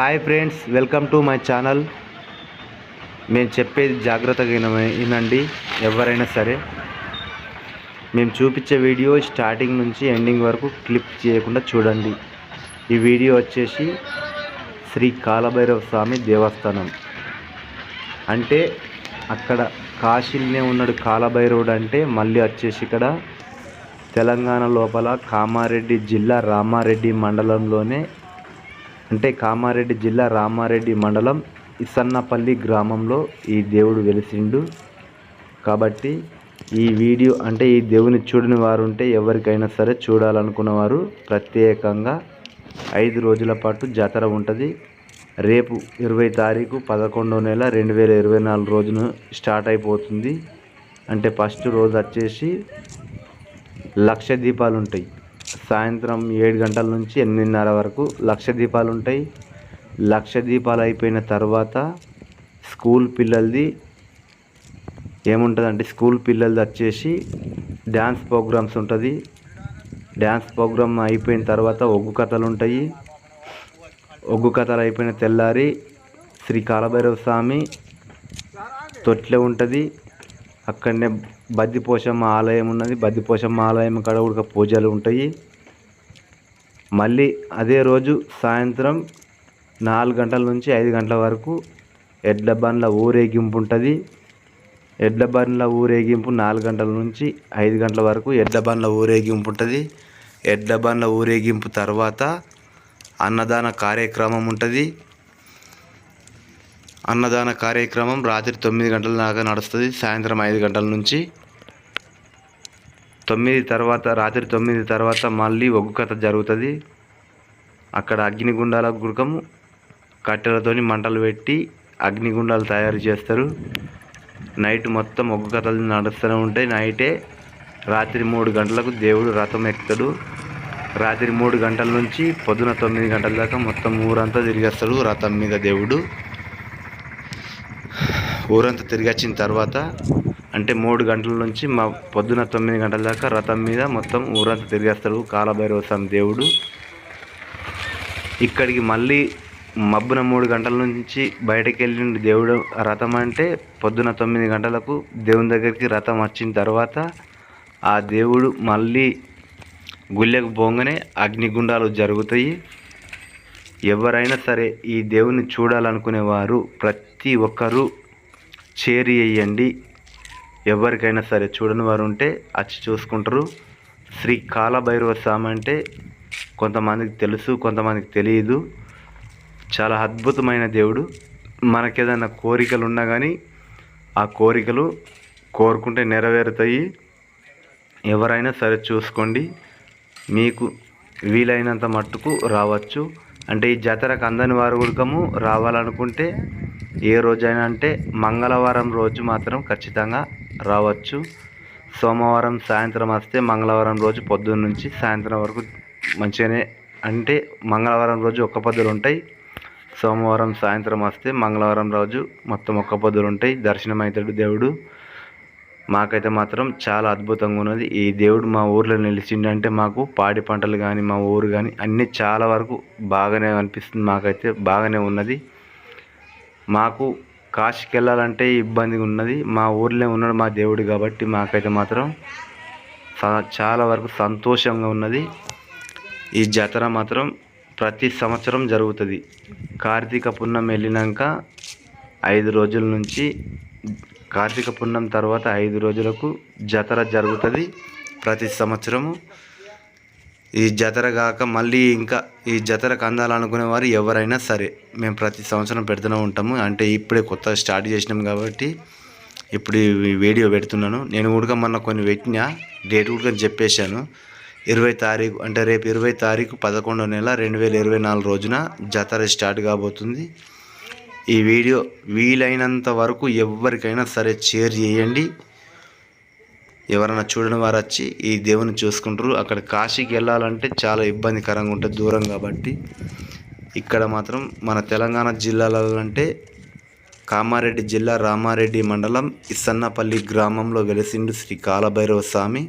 Hi friends welcome to my channel మేము చెప్పేది జాగ్రత్తగా వినండి ఎవరైనా సరే. మేము చూపించే వీడియో స్టార్టింగ్ నుంచి ఎండింగ్ వరకు క్లిప్ చేయకుండా చూడండి. ఈ వీడియో వచ్చేసి శ్రీ కాలభైరవ స్వామి దేవస్థానం. అంటే అక్కడ కాశీలోనే ఉన్నాడు కాలభైరవుడు అంటే మళ్ళీ వచ్చేసి ఇక్కడ తెలంగాణ లోపల కామారెడ్డి జిల్లా రామారెడ్డి మండలంలోనే అంటే కామారెడ్డి జిల్లా రామారెడ్డి మండలం ఇసన్నపల్లి గ్రామంలో ఈ దేవుడు వెలిసిండు. కాబట్టి ఈ వీడియో అంటే ఈ దేవుని చూడని వారు ఉంటే ఎవరికైనా సరే చూడాలనుకున్న వారు ప్రత్యేకంగా ఐదు రోజుల పాటు జాతర ఉంటుంది. రేపు ఇరవై తారీఖు పదకొండో నెల రెండు వేల ఇరవై నాలుగు రోజున స్టార్ట్ అయిపోతుంది. అంటే ఫస్ట్ రోజు వచ్చేసి లక్ష దీపాలు ఉంటాయి. సాయంత్రం ఏడు గంటల నుంచి ఎనిమిదిన్నర వరకు లక్ష దీపాలు ఉంటాయి. లక్ష దీపాలు అయిపోయిన తర్వాత స్కూల్ పిల్లలది ఏముంటుందంటే స్కూల్ పిల్లలది వచ్చేసి డ్యాన్స్ ప్రోగ్రామ్స్ ఉంటుంది. డ్యాన్స్ ప్రోగ్రామ్ అయిపోయిన తర్వాత ఒగ్గు కథలు ఉంటాయి. ఒగ్గు కథలు అయిపోయిన తెల్లారి శ్రీ కాలభైరవ స్వామి తొట్లే ఉంటుంది. అక్కడనే బద్దిపోషమ్మ ఆలయం ఉన్నది. బద్దిపోషమ్మ ఆలయం కాడ కూడా పూజలు ఉంటాయి. మళ్ళీ అదే రోజు సాయంత్రం నాలుగు గంటల నుంచి ఐదు గంటల వరకు ఎడ్ల బండ్ల ఊరేగింపు ఉంటుంది. ఎడ్ల బండ్ల ఊరేగింపు నాలుగు గంటల నుంచి ఐదు గంటల వరకు ఎడ్ల బండ్ల ఊరేగింపు ఉంటుంది. ఎడ్ల బండ్ల ఊరేగింపు తర్వాత అన్నదాన కార్యక్రమం ఉంటుంది. అన్నదాన కార్యక్రమం రాత్రి తొమ్మిది గంటల దాకా నడుస్తుంది. సాయంత్రం ఐదు గంటల నుంచి తొమ్మిది తర్వాత రాత్రి తొమ్మిది తర్వాత మళ్ళీ ఒగ్గు కథ జరుగుతుంది. అక్కడ అగ్నిగుండాల గుడకము కట్టెలతోని మంటలు పెట్టి అగ్నిగుండాలు తయారు చేస్తారు. నైట్ మొత్తం ఒగ్గు కథలు నడుస్తూనే ఉంటాయి. నైటే రాత్రి మూడు గంటలకు దేవుడు రథం ఎక్కుతాడు. రాత్రి మూడు గంటల నుంచి పొద్దున తొమ్మిది గంటల దాకా మొత్తం ఊరంతా తిరిగేస్తాడు రథం మీద దేవుడు. ఊరంతా తిరిగి వచ్చిన తర్వాత అంటే మూడు గంటల నుంచి మా పొద్దున తొమ్మిది గంటల దాకా రథం మీద మొత్తం ఊరంతా తిరిగేస్తాడు కాలభైరవ స్వామి దేవుడు. ఇక్కడికి మళ్ళీ మబ్బున మూడు గంటల నుంచి బయటకు వెళ్ళిన దేవుడు రథం అంటే పొద్దున తొమ్మిది గంటలకు దేవుని దగ్గరికి రథం వచ్చిన తర్వాత ఆ దేవుడు మళ్ళీ గుళ్ళకు పోగానే అగ్నిగుండాలు జరుగుతాయి. ఎవరైనా సరే ఈ దేవుని చూడాలనుకునేవారు ప్రతి ఒక్కరూ చేరి వేయండి. ఎవరికైనా సరే చూడని వారు ఉంటే వచ్చి చూసుకుంటారు. శ్రీ కాలభైరవ స్వామి అంటే కొంతమందికి తెలుసు కొంతమందికి తెలియదు. చాలా అద్భుతమైన దేవుడు. మనకేదైనా కోరికలు ఉన్నా కానీ ఆ కోరికలు కోరుకుంటే నెరవేరుతాయి. ఎవరైనా సరే చూసుకోండి. మీకు వీలైనంత మట్టుకు రావచ్చు. అంటే ఈ జాతరకు అందని వారు కూడకము రావాలనుకుంటే ఏ రోజైనా అంటే మంగళవారం రోజు మాత్రం ఖచ్చితంగా రావచ్చు. సోమవారం సాయంత్రం వస్తే మంగళవారం రోజు పొద్దున్న నుంచి సాయంత్రం వరకు మంచిగానే అంటే మంగళవారం రోజు ఒక్క పొద్దులు ఉంటాయి. సోమవారం సాయంత్రం వస్తే మంగళవారం రోజు మొత్తం ఒక్క పొద్దులు ఉంటాయి. దర్శనం అవుతాడు దేవుడు. మాకైతే మాత్రం చాలా అద్భుతంగా ఉన్నది. ఈ దేవుడు మా ఊర్లో నిలిచిండంటే మాకు పాడి పంటలు కానీ మా ఊరు కానీ అన్నీ చాలా వరకు బాగానే అనిపిస్తుంది. మాకైతే బాగానే ఉన్నది. మాకు కాశీకి వెళ్ళాలంటే ఇబ్బందిగా ఉన్నది. మా ఊర్లో ఉన్నాడు మా దేవుడు కాబట్టి మాకైతే మాత్రం చాలా వరకు సంతోషంగా ఉన్నది. ఈ జాతర మాత్రం ప్రతి సంవత్సరం జరుగుతుంది. కార్తీక పున్నం వెళ్ళినాక ఐదు రోజుల నుంచి కార్తీక పున్నం తర్వాత ఐదు రోజులకు జాతర జరుగుతుంది. ప్రతి సంవత్సరము ఈ జతర కాక మళ్ళీ ఇంకా ఈ జాతరకు అందాలనుకునే వారు ఎవరైనా సరే మేము ప్రతి సంవత్సరం పెడుతూనే ఉంటాము. అంటే ఇప్పుడే కొత్త స్టార్ట్ చేసినాం కాబట్టి ఇప్పుడు వీడియో పెడుతున్నాను. నేను కూడా మొన్న కొన్ని పెట్టిన డేట్ కూడా చెప్పేశాను. ఇరవై తారీఖు అంటే రేపు ఇరవై తారీఖు పదకొండో నెల రెండు వేల ఇరవై నాలుగు రోజున జాతర స్టార్ట్ కాబోతుంది. ఈ వీడియో వీలైనంత వరకు ఎవరికైనా సరే షేర్ చేయండి. ఎవరైనా చూడని వారు వచ్చి ఈ దేవుని చూసుకుంటారు. అక్కడ కాశీకి వెళ్ళాలంటే చాలా ఇబ్బందికరంగా ఉంటుంది దూరం కాబట్టి. ఇక్కడ మాత్రం మన తెలంగాణ జిల్లాలో అంటే కామారెడ్డి జిల్లా రామారెడ్డి మండలం ఇస్సన్నపల్లి గ్రామంలో వెలిసిండు శ్రీ కాలభైరవ స్వామి.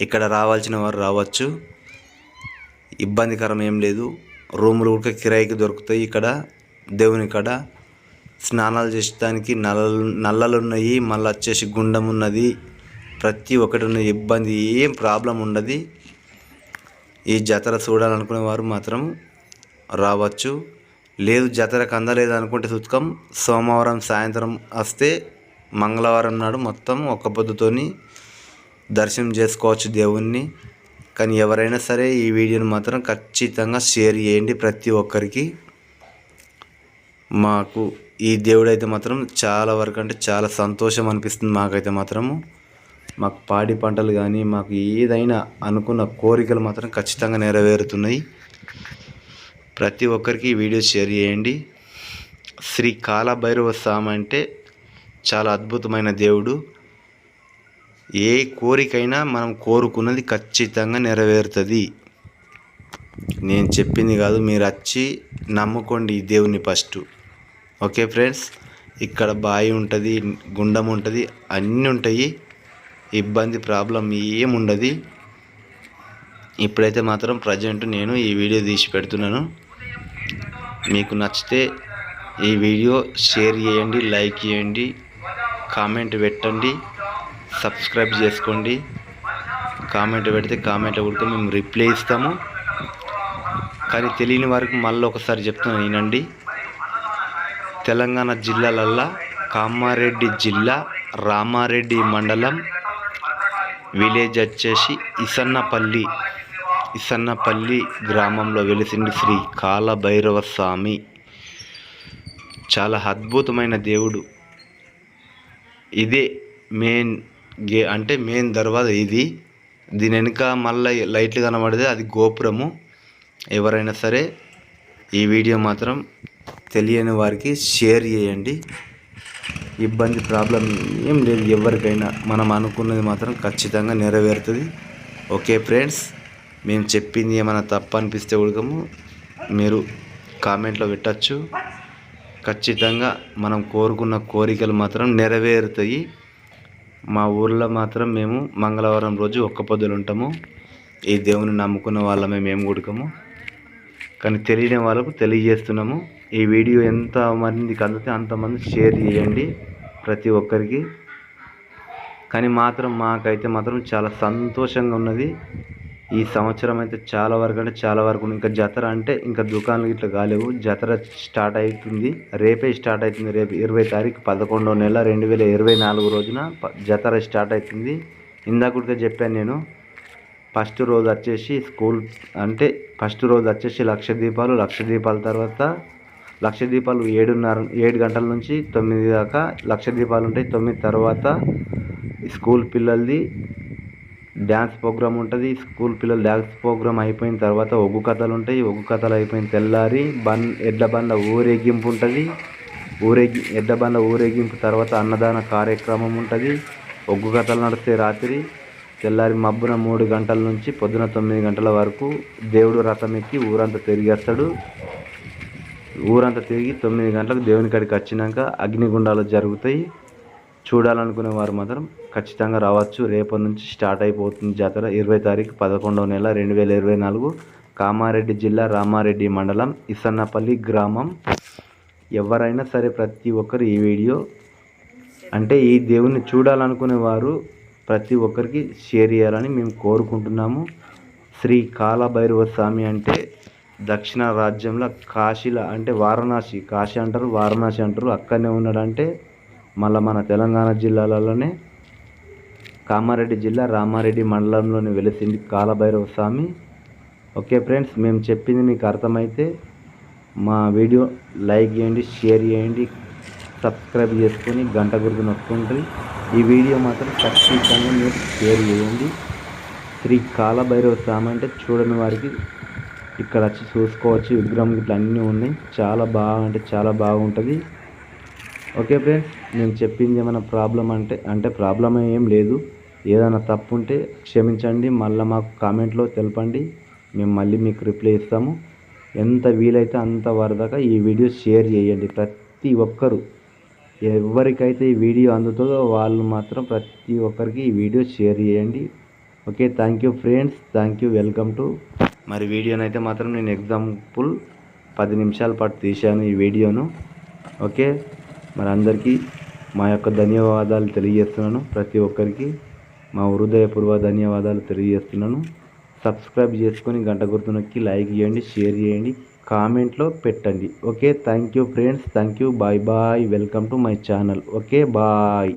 ఇక్కడ రావాల్సిన వారు రావచ్చు. ఇబ్బందికరం ఏం లేదు. రూములు కూడా కిరాయికి దొరుకుతాయి ఇక్కడ దేవుని కాడ. స్నానాలు చేసడానికి నల్లలు నల్లలు ఉన్నాయి మళ్ళీ వచ్చేసి గుండం ఉన్నది. ప్రతి ఒక్కటి ఉన్న ఇబ్బంది ఏం ప్రాబ్లం ఉండదు. ఈ జాతర చూడాలనుకునే వారు మాత్రం రావచ్చు. లేదు జాతరకు అందలేదు అనుకుంటే సుతకం. సోమవారం సాయంత్రం వస్తే మంగళవారం నాడు మొత్తం ఒక్క పొద్దుతోని దర్శనం చేసుకోవచ్చు దేవుణ్ణి. కానీ ఎవరైనా సరే ఈ వీడియోని మాత్రం ఖచ్చితంగా షేర్ చేయండి ప్రతి ఒక్కరికి. మాకు ఈ దేవుడైతే మాత్రం చాలా వరకు అంటే చాలా సంతోషం అనిపిస్తుంది మాకైతే మాత్రము. మాకు పాడి పంటలు కానీ మాకు ఏదైనా అనుకున్న కోరికలు మాత్రం ఖచ్చితంగా నెరవేరుతున్నాయి. ప్రతి ఒక్కరికి ఈ వీడియో షేర్ చేయండి. శ్రీ కాలభైరవ స్వామి అంటే చాలా అద్భుతమైన దేవుడు. ఏ కోరికైనా మనం కోరుకున్నది ఖచ్చితంగా నెరవేరుతుంది. నేను చెప్పింది కాదు మీరు వచ్చి నమ్ముకోండి ఈ దేవుని ఫస్ట్. ఓకే ఫ్రెండ్స్ ఇక్కడ బావి ఉంటుంది గుండం ఉంటుంది అన్నీ ఉంటాయి. ఇబ్బంది ప్రాబ్లం ఏముండదు. ఇప్పుడైతే మాత్రం ప్రజెంట్ నేను ఈ వీడియో తీసి పెడుతున్నాను. మీకు నచ్చితే ఈ వీడియో షేర్ చేయండి లైక్ చేయండి కామెంట్ పెట్టండి సబ్స్క్రైబ్ చేసుకోండి. కామెంట్ పెడితే కామెంట్ కొడితే మేము రిప్లై ఇస్తాము. కానీ తెలియని వారికి మళ్ళీ ఒకసారి చెప్తున్నాను వినండి. తెలంగాణ జిల్లాలల్లా కామారెడ్డి జిల్లా రామారెడ్డి మండలం విలేజ్ వచ్చేసి ఇసన్నపల్లి ఇసన్నపల్లి గ్రామంలో వెలిసింది శ్రీ కాలభైరవ స్వామి చాలా అద్భుతమైన దేవుడు. ఇదే మెయిన్ గే అంటే మెయిన్ దర్వాజా ఇది. దీని వెనుక మళ్ళీ లైట్లు కనబడితే అది గోపురము. ఎవరైనా సరే ఈ వీడియో మాత్రం తెలియని వారికి షేర్ చేయండి. ఇబ్బంది ప్రాబ్లం ఏం లేదు. ఎవరికైనా మనం అనుకున్నది మాత్రం ఖచ్చితంగా నెరవేరుతుంది. ఓకే ఫ్రెండ్స్ మేము చెప్పింది ఏమైనా తప్పు అనిపిస్తే ఉడకము. మీరు కామెంట్లో పెట్టచ్చు. ఖచ్చితంగా మనం కోరుకున్న కోరికలు మాత్రం నెరవేరుతాయి. మా ఊర్లో మాత్రం మేము మంగళవారం రోజు ఒక్క పొద్దులు ఉంటాము. ఈ దేవుని నమ్ముకున్న వాళ్ళమే మేము ఉడకము. కానీ తెలియని వాళ్ళకు తెలియజేస్తున్నాము. ఈ వీడియో ఎంత మందికి అందితే అంతమంది షేర్ చేయండి ప్రతి ఒక్కరికి. కానీ మాత్రం మాకైతే మాత్రం చాలా సంతోషంగా ఉన్నది. ఈ సంవత్సరం అయితే చాలా వరకు అంటే చాలా వరకు ఇంకా జాతర అంటే ఇంకా దుకాణాలు ఇట్లా కాలేవు. జాతర స్టార్ట్ అవుతుంది. రేపే స్టార్ట్ అవుతుంది. రేపు ఇరవై తారీఖు పదకొండవ నెల రెండు వేల ఇరవై నాలుగు రోజున జాతర స్టార్ట్ అవుతుంది. ఇందాక చెప్పాను నేను. ఫస్ట్ రోజు వచ్చేసి స్కూల్ అంటే ఫస్ట్ రోజు వచ్చేసి లక్ష దీపాలు లక్ష దీపాల తర్వాత లక్ష దీపాలు ఏడున్నర ఏడు గంటల నుంచి తొమ్మిది దాకా లక్ష దీపాలు ఉంటాయి. తొమ్మిది తర్వాత స్కూల్ పిల్లలది డ్యాన్స్ ప్రోగ్రామ్ ఉంటుంది. స్కూల్ పిల్లలు డ్యాన్స్ ప్రోగ్రామ్ అయిపోయిన తర్వాత ఒగ్గు కథలు ఉంటాయి. ఒగ్గు కథలు అయిపోయిన తెల్లారి బన్ ఎడ్ల బండ్ల ఊరేగింపు ఉంటుంది. ఊరేగి ఎడ్ల బండ్ల ఊరేగింపు తర్వాత అన్నదాన కార్యక్రమం ఉంటుంది. ఒగ్గు కథలు నడిస్తే రాత్రి. తెల్లారి మబ్బున మూడు గంటల నుంచి పొద్దున తొమ్మిది గంటల వరకు దేవుడు రథం ఎక్కి ఊరంతా తిరిగేస్తాడు. ఊరంతా తిరిగి తొమ్మిది గంటలకు దేవుని కాడికి వచ్చినాక అగ్నిగుండాలు జరుగుతాయి. చూడాలనుకునే వారు మాత్రం ఖచ్చితంగా రావచ్చు. రేపటి నుంచి స్టార్ట్ అయిపోతుంది జాతర. ఇరవై తారీఖు పదకొండవ నెల రెండు వేల ఇరవై నాలుగు కామారెడ్డి జిల్లా రామారెడ్డి మండలం ఇసన్నపల్లి గ్రామం. ఎవరైనా సరే ప్రతి ఒక్కరు ఈ వీడియో అంటే ఈ దేవుణ్ణి చూడాలనుకునే వారు ప్రతి ఒక్కరికి షేర్ చేయాలని మేము కోరుకుంటున్నాము. శ్రీ కాలభైరవ స్వామి అంటే దక్షిణ రాజ్యంలో కాశీల అంటే వారణాసి కాశీ అంటారు వారణాసి అంటారు. అక్కడనే ఉన్నాడంటే మళ్ళీ మన తెలంగాణ జిల్లాలలోనే కామారెడ్డి జిల్లా రామారెడ్డి మండలంలోని వెలిసింది కాలభైరవ స్వామి. ఓకే ఫ్రెండ్స్ మేము చెప్పింది మీకు అర్థమైతే మా వీడియో లైక్ చేయండి షేర్ చేయండి సబ్స్క్రైబ్ చేసుకొని గంట గుర్తు నొక్కుంటుంది ఈ వీడియో మాత్రం ఖచ్చితంగా మీరు షేర్ చేయండి. శ్రీ కాలభైరవ స్వామి అంటే చూడని వారికి ఇక్కడ వచ్చి చూసుకోవచ్చు. విగ్రహం ఇట్లా అన్నీ ఉన్నాయి. చాలా బాగా అంటే చాలా బాగుంటుంది. ఓకే ఫ్రెండ్స్ నేను చెప్పింది ఏమైనా ప్రాబ్లం అంటే అంటే ప్రాబ్లం ఏం లేదు. ఏదైనా తప్పు ఉంటే క్షమించండి. మళ్ళీ మాకు కామెంట్లో తెలపండి. మేము మళ్ళీ మీకు రిప్లై ఇస్తాము. ఎంత వీలైతే అంత వరదాకా ఈ వీడియో షేర్ చేయండి. ప్రతి ఒక్కరు ఎవరికైతే ఈ వీడియో అందుతుందో వాళ్ళు మాత్రం ప్రతి ఒక్కరికి ఈ వీడియో షేర్ చేయండి. Okay thank you friends thank you welcome to మరి వీడియోనైతే మాత్రం నేను ఎగ్జాంపుల్ పది నిమిషాల పాటు తీశాను ఈ వీడియోను. ఓకే మరి అందరికీ మా యొక్క ధన్యవాదాలు తెలియజేస్తున్నాను. ప్రతి ఒక్కరికి మా హృదయపూర్వ ధన్యవాదాలు తెలియజేస్తున్నాను. సబ్స్క్రైబ్ చేసుకొని గంట గుర్తు నొక్కి లైక్ చేయండి షేర్ చేయండి కామెంట్లో పెట్టండి. Okay thank you friends thank you bye bye welcome to my channel okay bye